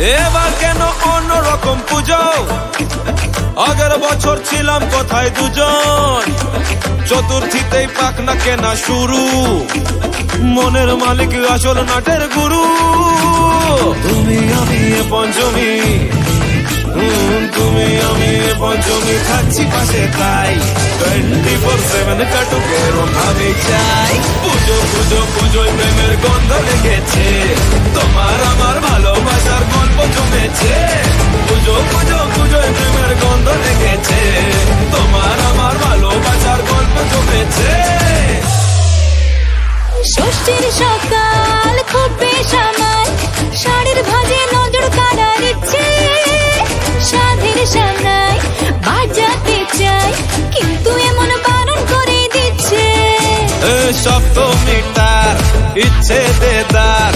এবার কেন অন্যরকম পুজো? আগের বছর ছিলাম কোথায় দুজন? চতুর্থীতেই পাকনা কেনা শুরু। মনের মালিক আসল নাটের গুরু। তুমি আমি পঞ্চমী। তুমি আমি পঞ্চমী। খাচ্ছি পাশে তাই। টোয়েন্টি ফোর সেভেন কাটুকের ভাবে চাই। পুজো পুজো, পুজোয় প্রেমের গন্ধ লেগেছে। ষষ্ঠীর সকাল খুব বেসামাল শাড়ির ভাজে নজর কাড়ার ইচ্ছে। সাধের সামনায় বাজাতে চাই, কিন্তু এমন বারণ করে দিচ্ছে। এ সপ্তমীটার ইচ্ছে দেদার।